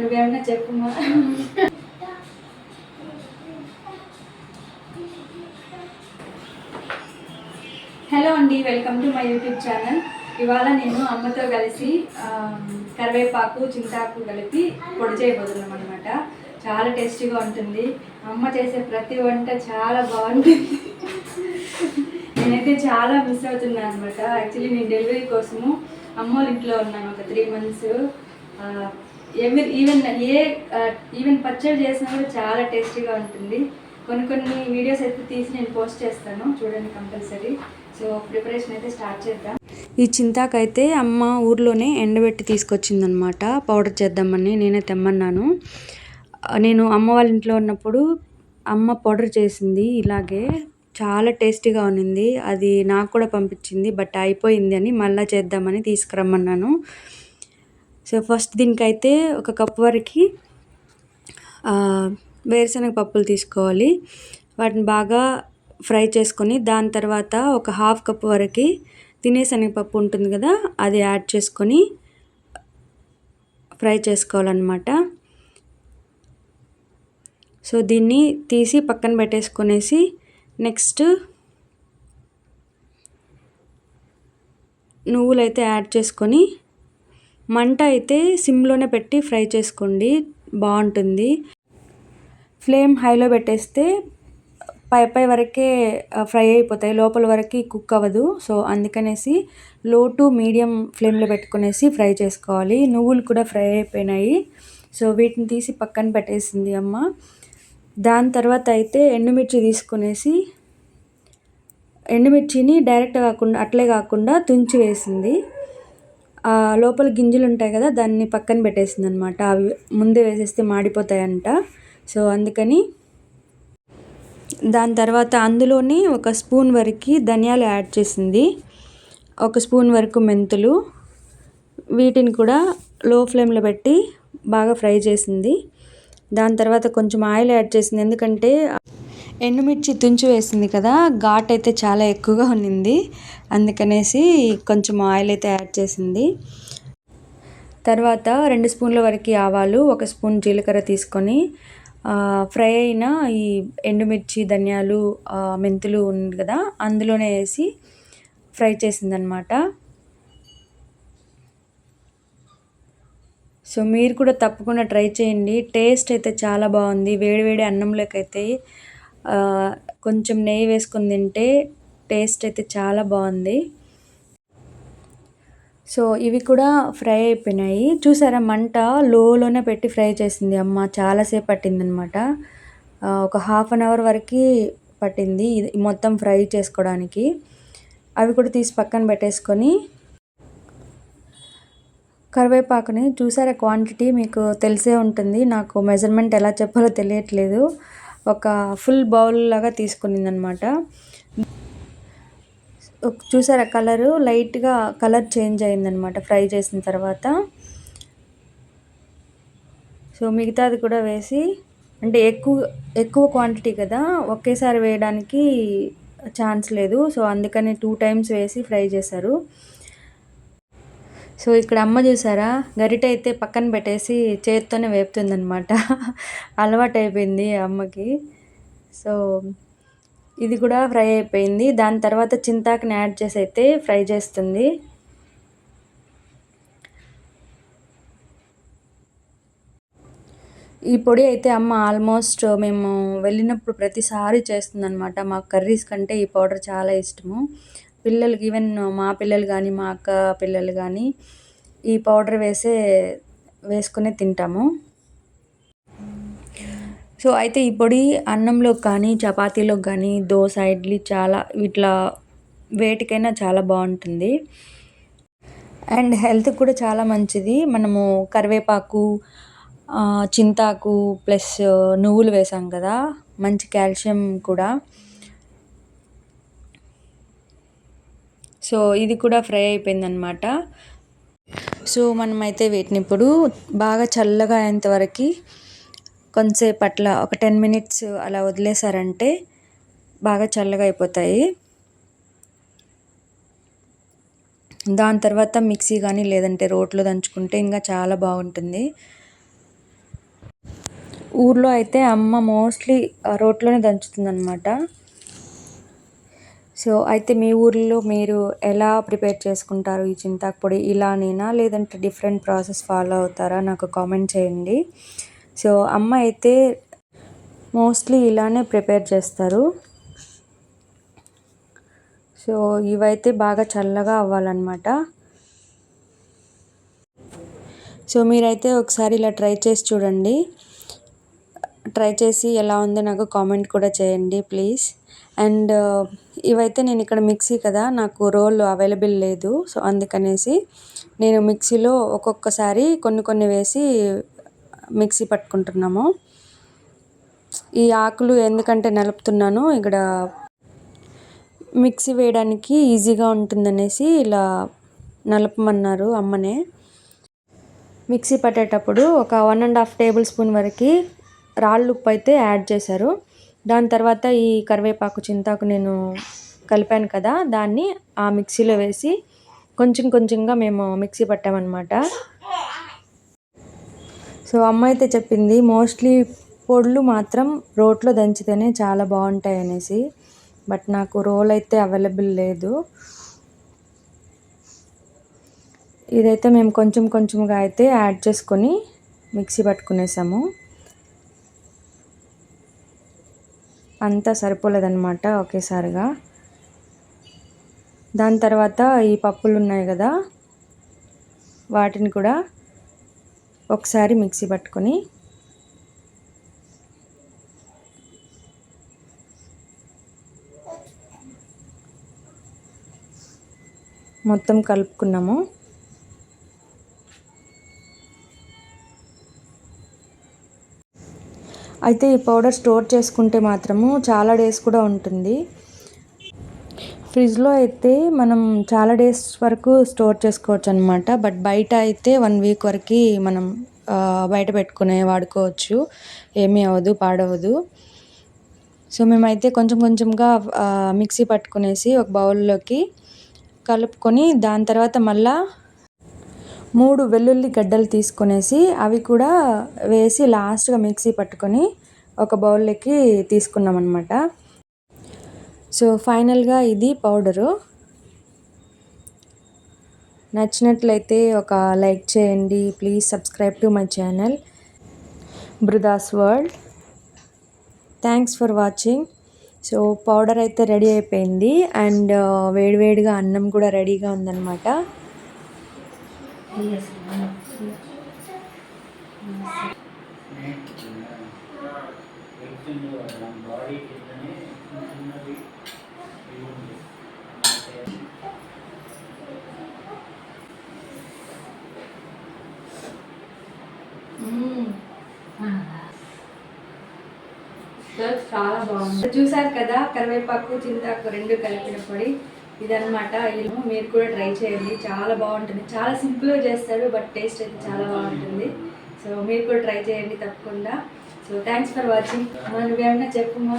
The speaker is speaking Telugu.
నువ్వేమన్నా చెప్పుమా హలో అండి welcome to my YouTube channel ఇవాళ నేను అమ్మతో కలిసి కరివేపాకు చింతాకు కలిపి పొడి చేయబోతున్నాం అనమాట చాలా టేస్టీగా ఉంటుంది. అమ్మ చేసే ప్రతి వంట చాలా బాగుంటుంది. నేనైతే చాలా మిస్ అవుతున్నాను అనమాట యాక్చువల్లీ నేను డెలివరీ కోసము అమ్మ వాళ్ళ ఇంట్లో ఉన్నాను ఒక త్రీ మంత్స్. ఎవరి ఈవెన్ ఏ ఈవెన్ పచ్చడి చేసినా కూడా చాలా టేస్టీగా ఉంటుంది. కొన్ని కొన్ని వీడియోస్ అయితే తీసి నేను పోస్ట్ చేస్తాను. చూడండి కంపల్సరీ. సో ప్రిపరేషన్ అయితే స్టార్ట్ చేద్దాం. ఈ చింతాకైతే అమ్మ ఊర్లోనే ఎండబెట్టి తీసుకొచ్చిందనమాట పౌడర్ చేద్దామని నేనే తెమ్మన్నాను. నేను అమ్మ వాళ్ళ ఇంట్లో ఉన్నప్పుడు అమ్మ పౌడర్ చేసింది ఇలాగే. చాలా టేస్టీగా ఉన్నింది. అది నాకు కూడా పంపించింది బట్ అయిపోయింది అని మళ్ళీ చేద్దామని తీసుకురమ్మన్నాను. సో ఫస్ట్ దీనికైతే ఒక కప్ వరకు వేరుశనగ పప్పులు తీసుకోవాలి. వాటిని బాగా ఫ్రై చేసుకొని దాని తర్వాత ఒక హాఫ్ కప్ వరకు తినే శనగపప్పు ఉంటుంది కదా అది యాడ్ చేసుకొని ఫ్రై చేసుకోవాలన్నమాట. సో దీన్ని తీసి పక్కన పెట్టేసుకొనేసి నెక్స్ట్ నువ్వులు అయితే యాడ్ చేసుకొని మంట అయితే సిమ్లోనే పెట్టి ఫ్రై చేసుకోండి. బాగుంటుంది. ఫ్లేమ్ హైలో పెట్టేస్తే పై పై వరకే ఫ్రై అయిపోతాయి. లోపల వరకు కుక్ అవ్వదు. సో అందుకనేసి లో టు మీడియం ఫ్లేమ్లో పెట్టుకునేసి ఫ్రై చేసుకోవాలి. నువ్వులు కూడా ఫ్రై అయిపోయినాయి. సో వీటిని తీసి పక్కన పెట్టేసింది అమ్మ. దాని తర్వాత అయితే ఎండుమిర్చి తీసుకునేసి ఎండుమిర్చిని డైరెక్ట్ కాకుండా అట్లే కాకుండా తుంచి వేసింది. ఆ లోపల గింజలు ఉంటాయి కదా దాన్ని పక్కన పెట్టేసింది అనమాట అవి ముందే వేసేస్తే మాడిపోతాయంట. సో అందుకని దాని తర్వాత అందులోనే ఒక స్పూన్ వరకు ధనియాలు యాడ్ చేసింది. ఒక స్పూన్ వరకు మెంతులు. వీటిని కూడా లో ఫ్లేమ్లో పెట్టి బాగా ఫ్రై చేసింది. దాని తర్వాత కొంచెం ఆయిల్ యాడ్ చేసింది. ఎందుకంటే ఎండుమిర్చి తుంచి వేసింది కదా ఘాట్ అయితే చాలా ఎక్కువగా ఉన్నింది. అందుకనేసి కొంచెం ఆయిల్ అయితే యాడ్ చేసింది. తర్వాత రెండు స్పూన్ల వరకు ఆవాలు ఒక స్పూన్ జీలకర్ర తీసుకొని ఫ్రై అయిన ఈ ఎండుమిర్చి ధనియాలు మెంతులు ఉంది కదా అందులోనే వేసి ఫ్రై చేసిందనమాట. సో మీరు కూడా తప్పకుండా ట్రై చేయండి. టేస్ట్ అయితే చాలా బాగుంది. వేడివేడి అన్నంలోకి అయితే కొంచెం నెయ్యి వేసుకొని తింటే టేస్ట్ అయితే చాలా బాగుంది. సో ఇవి కూడా ఫ్రై అయిపోయినాయి. చూసారా మంట లోలోనే పెట్టి ఫ్రై చేసింది అమ్మ. చాలాసేపు పట్టిందనమాట. ఒక హాఫ్ అన్ అవర్ వరకు పట్టింది. ఇది మొత్తం ఫ్రై చేసుకోవడానికి. అవి కూడా తీసి పక్కన పెట్టేసుకొని కరివేపాకుని చూసారా క్వాంటిటీ? మీకు తెలిసే ఉంటుంది. నాకు మెజర్మెంట్ ఎలా చెప్పాలో తెలియట్లేదు. ఒక ఫుల్ బౌల్ లాగా తీసుకునింది అనమాట చూసారా కలరు? లైట్గా కలర్ చేంజ్ అయిందనమాట ఫ్రై చేసిన తర్వాత. సో మిగతాది కూడా వేసి అంటే ఎక్కువ ఎక్కువ క్వాంటిటీ కదా ఒకేసారి వేయడానికి ఛాన్స్ లేదు. సో అందుకని టూ టైమ్స్ వేసి ఫ్రై చేశారు. సో ఇక్కడ అమ్మ చూసారా? గరిట అయితే పక్కన పెట్టేసి చేతితోనే వేపుతుందనమాట అలవాటు అయిపోయింది అమ్మకి. సో ఇది కూడా ఫ్రై అయిపోయింది. దాని తర్వాత చింతాకుని యాడ్ చేసి అయితే ఫ్రై చేస్తుంది. ఈ పొడి అయితే అమ్మ ఆల్మోస్ట్ మేము వెళ్ళినప్పుడు ప్రతిసారి చేస్తుందనమాట మాకు కర్రీస్ కంటే ఈ పౌడర్ చాలా ఇష్టము. పిల్లలకి ఈవెన్ మా పిల్లలు కానీ మా అక్క పిల్లలు కానీ ఈ పౌడర్ వేసే వేసుకునే తింటాము. సో అయితే ఈ పొడి అన్నంలో కానీ చపాతీలో కానీ దోశ ఇడ్లీ చాలా ఇట్లా వేటికైనా చాలా బాగుంటుంది. అండ్ హెల్త్ కూడా చాలా మంచిది. మనము కరివేపాకు చింతాకు ప్లస్ నువ్వులు వేసాం కదా మంచి కాల్షియం కూడా. సో ఇది కూడా ఫ్రై అయిపోయిందనమాట సో మనమైతే వీటిని ఇప్పుడు బాగా చల్లగా అయ్యేంతవరకు కొంతసేపు అట్లా ఒక టెన్ మినిట్స్ అలా వదిలేసారంటే బాగా చల్లగా అయిపోతాయి. దాని తర్వాత మిక్సీ కానీ లేదంటే రోట్లో దంచుకుంటే ఇంకా చాలా బాగుంటుంది. ఊర్లో అయితే అమ్మ మోస్ట్లీ రోట్లోనే దంచుతుంది అనమాట సో అయితే మీ ఊర్లో మీరు ఎలా ప్రిపేర్ చేసుకుంటారు ఈ చింతాకు పొడి ఇలానేనా? లేదంటే డిఫరెంట్ ప్రాసెస్ ఫాలో అవుతారా? నాకు కామెంట్ చేయండి. సో అమ్మ అయితే మోస్ట్లీ ఇలానే ప్రిపేర్ చేస్తారు. సో ఇవైతే బాగా చల్లగా అవ్వాలన్నమాట. సో మీరైతే ఒకసారి ఇలా ట్రై చేసి చూడండి. ట్రై చేసి ఎలా ఉందో నాకు కామెంట్ కూడా చేయండి ప్లీజ్. అండ్ ఇవైతే నేను ఇక్కడ మిక్సీ కదా నాకు రోల్ అవైలబుల్ లేదు. సో అందుకనేసి నేను మిక్సీలో ఒక్కొక్కసారి కొన్ని కొన్ని వేసి మిక్సీ పట్టుకుంటున్నాము. ఈ ఆకులు ఎందుకంటే నలుపుతున్నాను ఇక్కడ మిక్సీ వేయడానికి ఈజీగా ఉంటుందనేసి ఇలా నలపమన్నారు అమ్మనే. మిక్సీ పట్టేటప్పుడు ఒక one and half tablespoon వరకు రాళ్ళు ఉప్పు అయితే యాడ్ చేశారు. దాని తర్వాత ఈ కరివేపాకు చింతాకు నేను కలిపాను కదా దాన్ని ఆ మిక్సీలో వేసి కొంచెం కొంచెంగా మేము మిక్సీ పట్టామన్నమాట. సో అమ్మ అయితే చెప్పింది మోస్ట్లీ పొడులు మాత్రం రోట్లో దంచితేనే చాలా బాగుంటాయి అనేసి. బట్ నాకు రోల్ అయితే అవైలబుల్ లేదు. ఇదైతే మేము కొంచెం కొంచెంగా అయితే యాడ్ చేసుకొని మిక్సీ పట్టుకునేసాము. అంతా సరిపోలేదన్నమాట ఒకేసారిగా. దాని తర్వాత ఈ పప్పులు ఉన్నాయి కదా వాటిని కూడా ఒకసారి మిక్సీ పట్టుకొని మొత్తం కలుపుకున్నాము. అయితే ఈ పౌడర్ స్టోర్ చేసుకుంటే మాత్రము చాలా డేస్ కూడా ఉంటుంది. ఫ్రిడ్జ్లో అయితే మనం చాలా డేస్ వరకు స్టోర్ చేసుకోవచ్చు అనమాట బట్ బయట అయితే వన్ వీక్ వరకు మనం బయట పెట్టుకునే వాడుకోవచ్చు. ఏమీ అవ్వదు పాడవదు సో మేమైతే కొంచెం కొంచెంగా మిక్సీ పట్టుకునేసి ఒక బౌల్లోకి కలుపుకొని దాని తర్వాత మళ్ళా మూడు వెల్లుల్లి గడ్డలు తీసుకునేసి అవి కూడా వేసి లాస్ట్గా మిక్సీ పట్టుకొని ఒక బౌల్లోకి తీసుకున్నాం అనమాట సో ఫైనల్గా ఇది పౌడరు. నచ్చినట్లయితే ఒక లైక్ చేయండి. Please subscribe to my channel. బృదాస్ world. Thanks for watching. So powder అయితే రెడీ అయిపోయింది. అండ్ వేడివేడిగా అన్నం కూడా రెడీగా ఉందన్నమాట. చాలా బాగుంది. చూసారు కదా కరివేపాకు చింతాకు రెండు కలిపిన పొడి. ఇదనమాట ఇల్లు మీరు కూడా ట్రై చేయండి. చాలా బాగుంటుంది. చాలా సింపుల్గా చేస్తారు బట్ టేస్ట్ అయితే చాలా బాగుంటుంది. సో మీరు కూడా ట్రై చేయండి తప్పకుండా. So thanks for watching. నువ్వేమన్నా చెప్పుమా